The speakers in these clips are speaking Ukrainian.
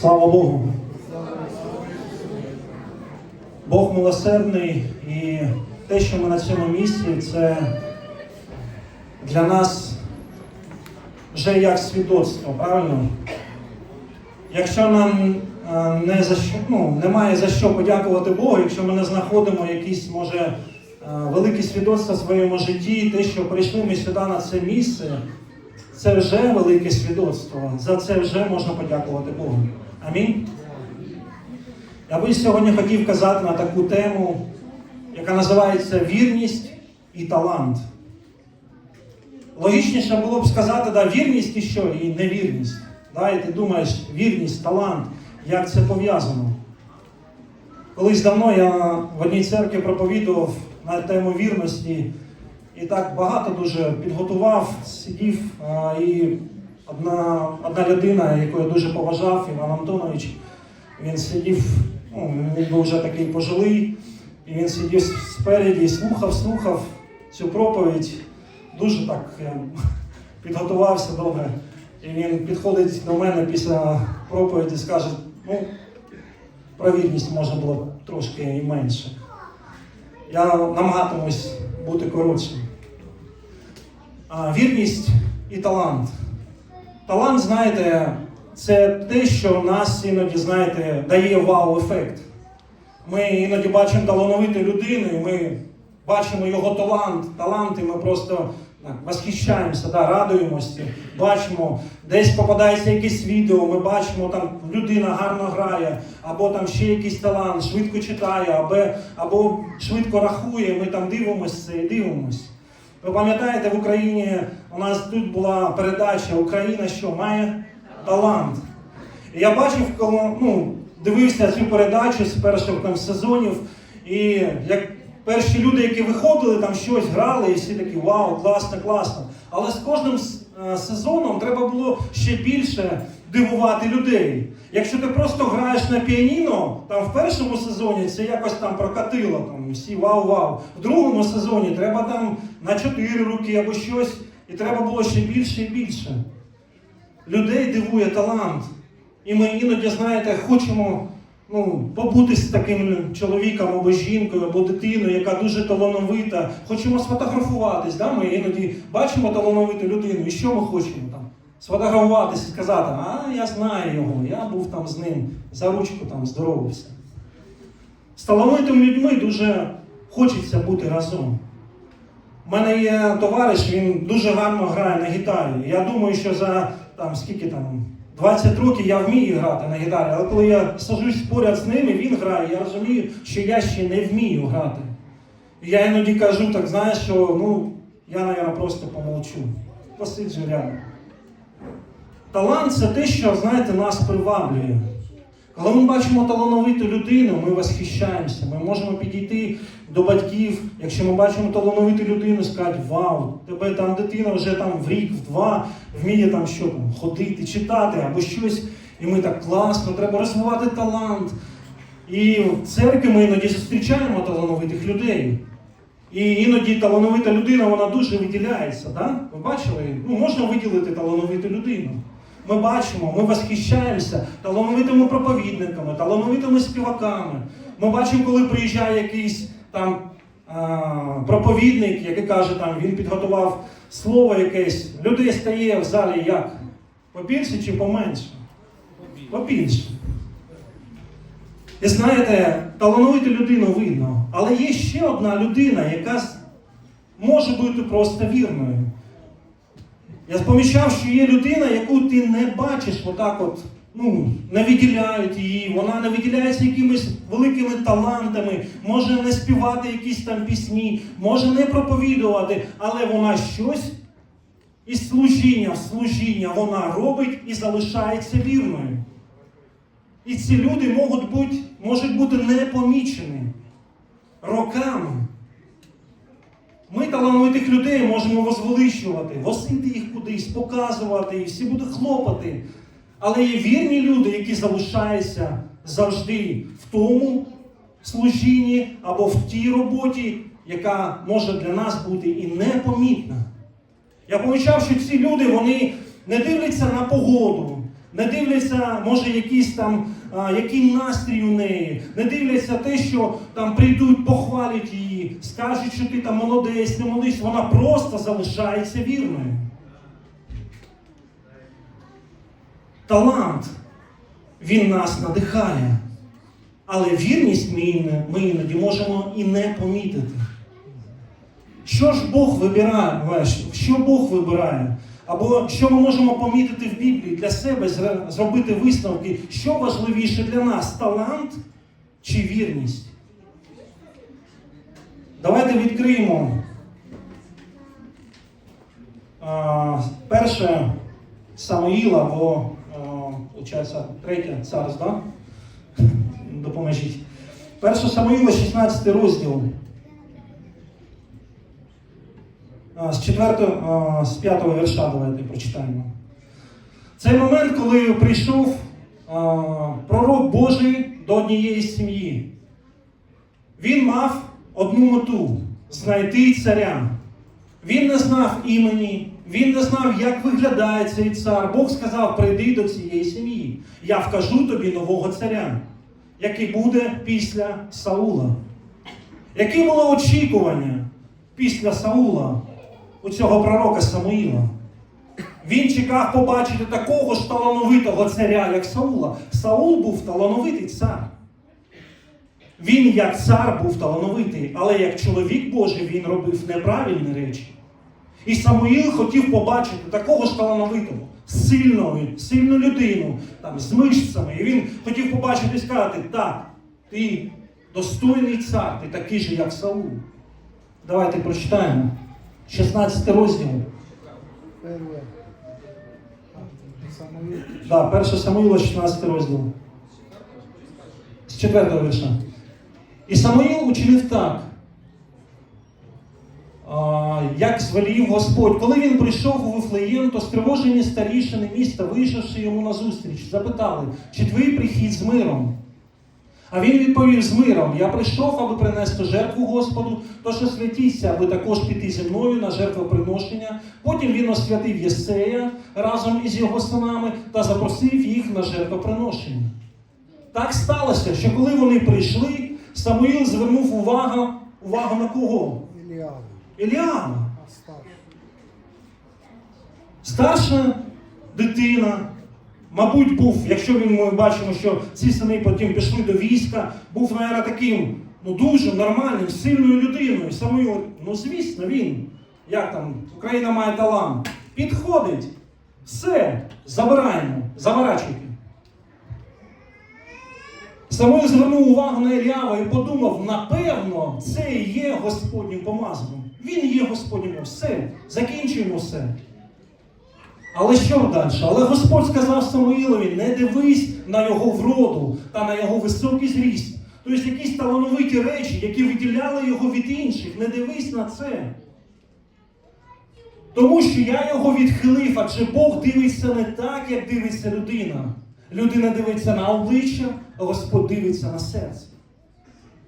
Слава Богу. Бог милосердний і те, що ми на цьому місці, це для нас вже як свідоцтво, правильно? Якщо нам е, не за що, ну, немає за що подякувати Богу, якщо ми не знаходимо якісь, може, е, великі свідоцтва в своєму житті, те, що прийшли ми сюди на це місце, це вже велике свідоцтво. За це вже можна подякувати Богу. Амінь. Я би сьогодні хотів казати на таку тему, яка називається вірність і талант. Логічніше було б сказати, да, вірність і що, і невірність. Да, і ти думаєш, вірність, талант, як це пов'язано. Колись давно я в одній церкві проповідував на тему вірності і так багато дуже підготував, сидів, а, і одна, одна людина, яку я дуже поважав, Іван Антонович, він сидів, ну, він був вже такий пожилий, і він сидів спереді, слухав, слухав цю проповідь. Дуже так я підготувався добре. І він підходить до мене після проповіді скаже, ну, про вірність можна було трошки і менше. Я намагатимусь бути коротшим. А, вірність і талант. Талант, знаєте, це те, що нас іноді, знаєте, дає вау-ефект. Ми іноді бачимо талановиту людину, ми бачимо його талант, талант, і ми просто восхищаємося, да, радуємося, бачимо, десь попадається якесь відео, ми бачимо, там людина гарно грає, або там ще якийсь талант, швидко читає, або, або швидко рахує, ми там дивимося і дивимося. Ви пам'ятаєте, в Україні у нас тут була передача Україна, що має талант. І я бачив, коли ну, дивився цю передачу з перших там сезонів, і як перші люди, які виходили, там щось грали, і всі такі вау, класно, класно. Але з кожним е, сезоном треба було ще більше дивувати людей. Якщо ти просто граєш на піаніно, там в першому сезоні це якось там прокатило, там всі вау-вау. В другому сезоні треба там на чотири руки або щось, і треба було ще більше і більше. Людей дивує талант. І ми іноді, знаєте, хочемо ну, побути з таким чоловіком або жінкою, або дитиною, яка дуже талановита. Хочемо сфотографуватись. Да? Ми іноді бачимо талановиту людину, і що ми хочемо там? Сфотографуватись і сказати, а я знаю його, я був там з ним, за ручку там здоровався. З талановитими людьми дуже хочеться бути разом. У мене є товариш, він дуже гарно грає на гітарі. Я думаю, що за там скільки там 20 років я вмію грати на гітарі, але коли я сажусь поряд з ним і він грає, я розумію, що я ще не вмію грати. І я іноді кажу, так знаєш, що ну, я, мабуть, просто помолчу. Посиджу рядом. Талант це те, що, знаєте, нас приваблює. Коли ми бачимо талановиту людину, ми восхищаємося. Ми можемо підійти до батьків, якщо ми бачимо талановиту людину, сказати, вау, тебе там дитина вже там в рік, в два вміє там що ходити, читати або щось. І ми так класно, треба розвивати талант. І в церкві ми іноді зустрічаємо талановитих людей. І іноді талановита людина вона дуже виділяється. Да? Ви бачили? Ну, можна виділити талановиту людину. Ми бачимо, ми восхищаємося талановитими проповідниками, талановитими співаками. Ми бачимо, коли приїжджає якийсь там а, проповідник, який каже, там він підготував слово якесь, людей стає в залі як? Побільше чи поменше? Побільше. І знаєте, талановиту людину видно, але є ще одна людина, яка може бути просто вірною. Я помічав, що є людина, яку ти не бачиш отак от, ну, не виділяють її, вона не виділяється якимись великими талантами, може не співати якісь там пісні, може не проповідувати, але вона щось із служіння служіння вона робить і залишається вірною. І ці люди можуть бути, можуть бути непомічені роками. Ми талановитих людей можемо возвеличувати, возити їх кудись, показувати, і всі будуть хлопати. Але є вірні люди, які залишаються завжди в тому служінні або в тій роботі, яка може для нас бути і непомітна. Я помічав, що ці люди вони не дивляться на погоду, Не дивляться, може, якийсь там, а, який настрій у неї, не дивляться те, що там прийдуть, похвалять її, скажуть, що ти там молодець, не молодець. Вона просто залишається вірною. Талант, він нас надихає. Але вірність ми, іноді можемо і не помітити. Що ж Бог вибирає, що Бог вибирає? Або що ми можемо помітити в Біблії для себе, зробити висновки, що важливіше для нас талант чи вірність? Давайте відкриємо а, перше Самоїла або, третє царство. Допоможіть. Перше Самоїла, 16 розділ. А, З 4, а, з 5 вірша давайте прочитаємо. Цей момент, коли прийшов пророк Божий до однієї сім'ї. Він мав одну мету знайти царя. Він не знав імені, він не знав, як виглядає цей цар. Бог сказав: прийди до цієї сім'ї. Я вкажу тобі нового царя, який буде після Саула. Які були очікування після Саула у цього пророка Самуїла? Він чекав побачити такого ж талановитого царя, як Саула. Саул був талановитий цар. Він як цар був талановитий, але як чоловік Божий він робив неправильні речі. І Самуїл хотів побачити такого ж талановитого, сильного, сильну людину, там, з мишцями. І він хотів побачити і сказати, так, ти достойний цар, ти такий же, як Саул. Давайте прочитаємо. 16 розділ. Да, 1 Самуїла, 16 розділ. З 4 вірша. І Самуїл учинив так, як звелів Господь. Коли він прийшов у Вифлеєм, то стривожені старішини міста, вийшовши йому назустріч, запитали, чи твій прихід з миром? А він відповів з миром: Я прийшов, аби принести жертву Господу, тож освятіться, аби також піти зі мною на жертвоприношення. Потім він освятив Єсея разом із його синами та запросив їх на жертвоприношення. Так сталося, що коли вони прийшли, Самуїл звернув увагу, увагу на кого? А старший. Старша дитина, мабуть, був, якщо він, ми бачимо, що ці сини потім пішли до війська, був, мабуть, таким ну, дуже нормальним, сильною людиною. Самуїл, ну звісно, він, як там, Україна має талант, підходить, все, забираємо, заворачуйте. Самуїл звернув увагу на Іліава і подумав, напевно, це і є Господнім помазаним. Він є Господнім. Все, закінчуємо все. Але що далі? Але Господь сказав Самуїлові, не дивись на його вроду та на його високий зріст. Тобто якісь талановиті речі, які виділяли його від інших, не дивись на це. Тому що я його відхилив, адже Бог дивиться не так, як дивиться людина. Людина дивиться на обличчя, а Господь дивиться на серце.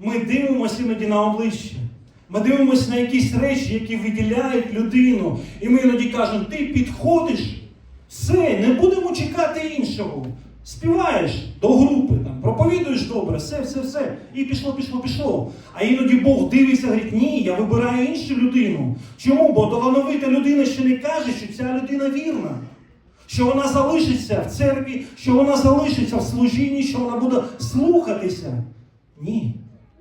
Ми дивимося іноді на обличчя. Ми дивимося на якісь речі, які виділяють людину. І ми іноді кажемо, ти підходиш, все, не будемо чекати іншого. Співаєш до групи, там, проповідуєш добре, все, все, все. І пішло, пішло, пішло. А іноді Бог дивиться, говорить, ні, я вибираю іншу людину. Чому? Бо талановита людина ще не каже, що ця людина вірна. Що вона залишиться в церкві, що вона залишиться в служінні, що вона буде слухатися. Ні.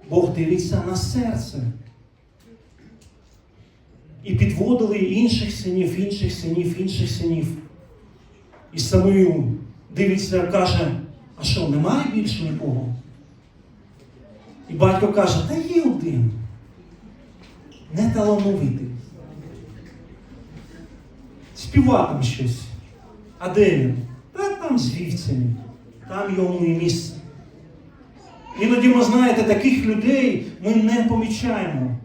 Бог дивиться на серце. І підводили інших синів, інших синів, інших синів. І Самуїл дивиться, каже, а що, немає більше нікого? І батько каже, та є один. Не талановитий. Співа там щось. А де він? Та там з вівцями. Там йому і місце. Іноді ми знаєте, таких людей ми не помічаємо.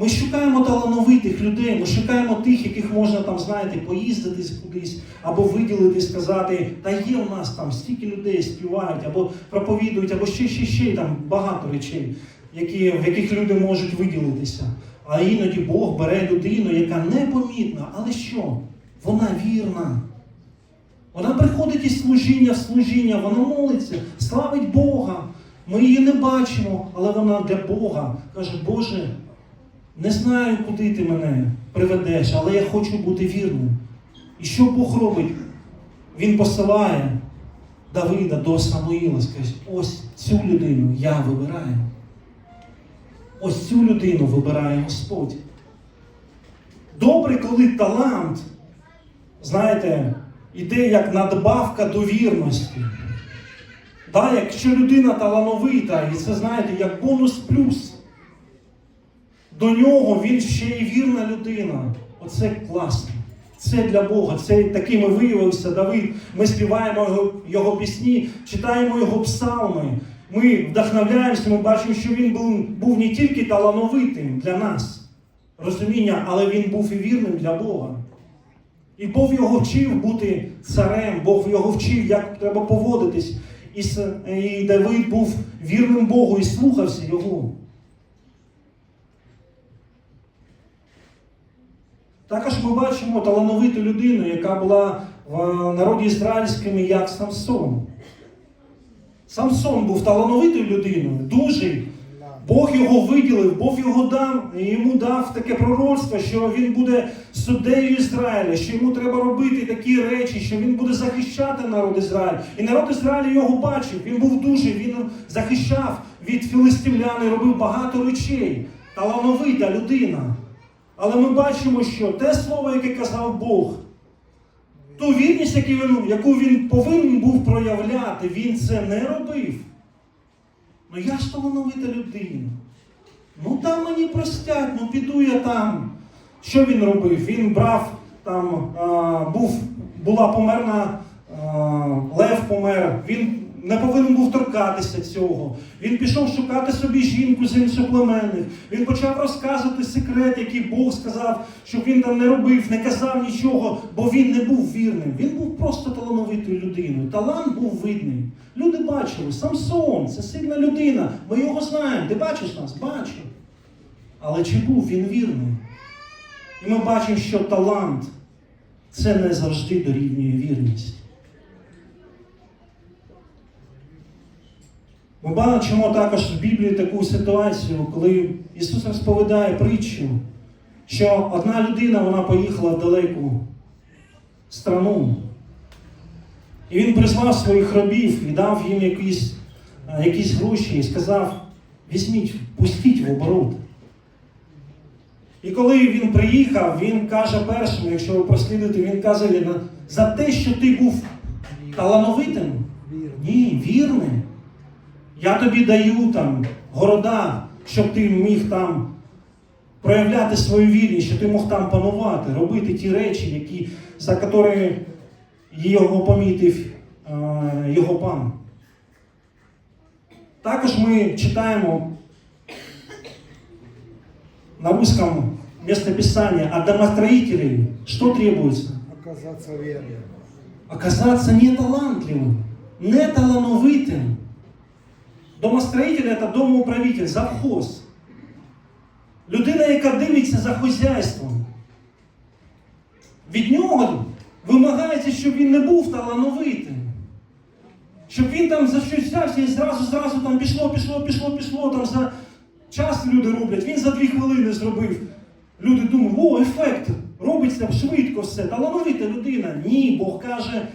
Ми шукаємо талановитих людей, ми шукаємо тих, яких можна там, знаєте, поїздити кудись, або виділити, сказати, та є у нас там стільки людей співають, або проповідують, або ще, ще, ще там багато речей, які, в яких люди можуть виділитися. А іноді Бог бере людину, яка непомітна, але що? Вона вірна. Вона приходить із служіння служіння, вона молиться, славить Бога. Ми її не бачимо, але вона для Бога каже, Боже, не знаю, куди ти мене приведеш, але я хочу бути вірним. І що Бог робить? Він посилає Давида до Самуїла, скаже, ось цю людину я вибираю. Ось цю людину вибирає Господь. Добре, коли талант, знаєте, іде як надбавка до вірності. Да, якщо людина талановита, і це знаєте, як бонус плюс, до нього він ще й вірна людина. Оце класно. Це для Бога. Це такими виявився Давид. Ми співаємо його, його пісні, читаємо його псалми. Ми вдохновляємося, ми бачимо, що він був, був не тільки талановитим для нас, розуміння, але він був і вірним для Бога. І Бог його вчив бути царем, Бог його вчив, як треба поводитись. І, і Давид був вірним Богу і слухався його. Також ми бачимо талановиту людину, яка була в народі ізраїльському, як Самсон. Самсон був талановитою людиною, дужий. Бог його виділив, Бог його дав, йому дав таке пророцтво, що він буде суддею Ізраїля, що йому треба робити такі речі, що він буде захищати народ Ізраїля. І народ Ізраїля його бачив, він був дужий, він захищав від філистимлян і робив багато речей. Талановита людина. Але ми бачимо, що те слово, яке казав Бог, ту вірність, яку він, повинен був проявляти, він це не робив. Ну я ж талановита людина. Ну там мені простять, ну піду я там. Що він робив? Він брав там, а, був, була померна, а, лев помер. Він не повинен був торкатися цього. Він пішов шукати собі жінку з іншоплеменних. Він почав розказувати секрет, який Бог сказав, щоб він там не робив, не казав нічого, бо він не був вірним. Він був просто талановитою людиною. Талант був видний. Люди бачили, Самсон, це сильна людина. Ми його знаємо. Ти бачиш нас? Бачу. Але чи був він вірним? І ми бачимо, що талант це не завжди дорівнює вірність. Ми бачимо також в Біблії таку ситуацію, коли Ісус розповідає притчу, що одна людина вона поїхала в далеку страну. І він призвав своїх рабів і дав їм якісь, е, якісь гроші і сказав: візьміть, пустіть в оборот. І коли він приїхав, він каже першому, якщо ви прослідуєте, він каже за те, що ти був талановитим, ні, вірним. Я тобі даю там города, щоб ти міг там проявляти свою вірність, щоб ти мог там панувати, робити ті речі, які, за які його помітив е, його пан. Також ми читаємо на русском местописание от домостроителей, что требуется? Оказаться верным. Оказаться неталантливым, неталановитым. Домостроїтель – це домоуправитель, завхоз. Людина, яка дивиться за хозяйством. Від нього вимагається, щоб він не був талановитим. Щоб він там за щось взявся і зразу, зразу там пішло, пішло, пішло, пішло. Там за час люди роблять. Він за дві хвилини зробив. Люди думають, о, ефект, робиться швидко все. Талановита людина. Ні, Бог каже,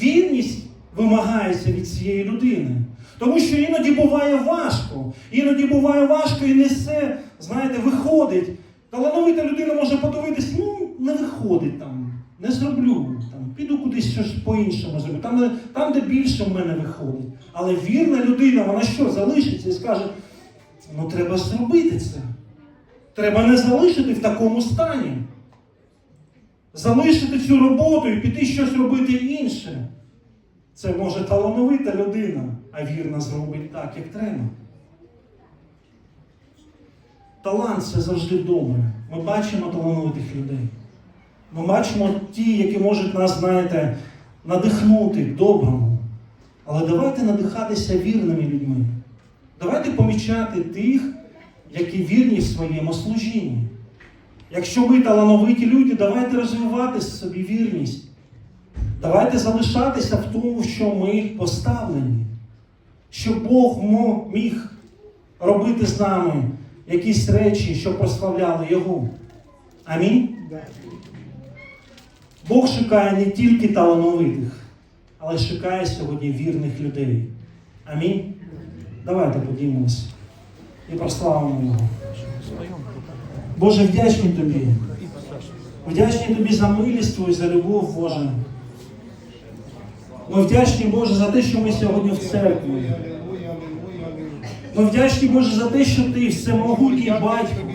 вірність вимагається від цієї людини. Тому що іноді буває важко. Іноді буває важко і не все, знаєте, виходить. Талановита людина може подивитись, ну, не виходить там, не зроблю. Там, піду кудись щось по-іншому зроблю. Там, там, де більше в мене виходить. Але вірна людина, вона що, залишиться і скаже, ну треба зробити це. Треба не залишити в такому стані. Залишити цю роботу і піти щось робити інше. Це може талановита людина, а вірна зробить так, як треба. Талант це завжди добре. Ми бачимо талановитих людей. Ми бачимо ті, які можуть нас, знаєте, надихнути доброму. Але давайте надихатися вірними людьми. Давайте помічати тих, які вірні в своєму служінні. Якщо ви талановиті люди, давайте розвивати собі вірність. Давайте залишатися в тому, що ми поставлені. Щоб Бог міг робити з нами якісь речі, що прославляли Його. Амінь. Бог шукає не тільки талановитих, але шукає сьогодні вірних людей. Амінь. Давайте подімемось і прославимо Його. Боже, вдячний тобі. Вдячний тобі за милість Твою, за любов, Боже. Ми вдячні, Боже, за те, що ми сьогодні в церкві. Ми вдячні, Боже, за те, що ти всемогутній батько,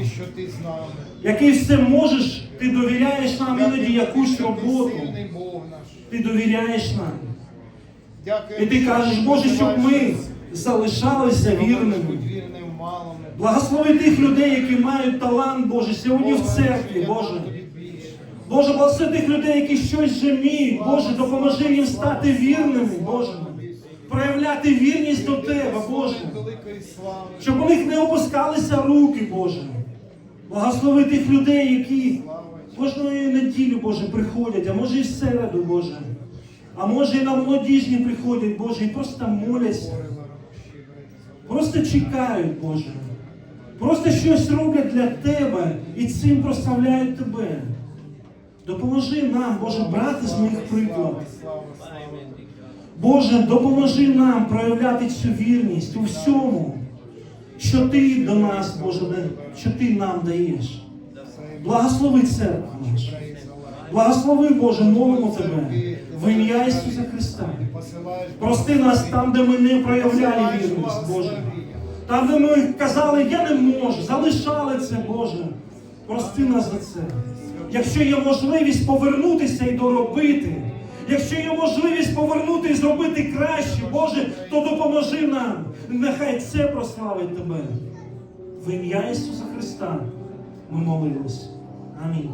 який все можеш, ти довіряєш нам іноді якусь роботу. Ти довіряєш нам. І ти кажеш, Боже, щоб ми залишалися вірними. Благослови тих людей, які мають талант, Боже, сьогодні в церкві, Боже. Боже, благослови тих людей, які щось вже вміють, Боже, допоможи їм стати вірними, Боже. Проявляти вірність до Тебе, Боже. Щоб у них не опускалися руки, Боже. Благослови тих людей, які кожної неділі, Боже, приходять, а може і в середу, Боже. А може і на молодіжні приходять, Боже, і просто моляться. Просто чекають, Боже. Просто щось роблять для Тебе і цим прославляють Тебе. Допоможи нам, Боже, брати з них приклад. Боже, допоможи нам проявляти цю вірність у всьому, що Ти до нас, Боже, що Ти нам даєш. Благослови церкву нашу. Благослови, Боже, молимо Тебе в ім'я Ісуса Христа. Прости нас там, де ми не проявляли вірність, Боже. Там, де ми казали, я не можу, залишали це, Боже. Прости нас за це. Якщо є можливість повернутися і доробити, якщо є можливість повернути і зробити краще, Боже, то допоможи нам. Нехай це прославить Тебе. В ім'я Ісуса Христа ми молились. Амінь.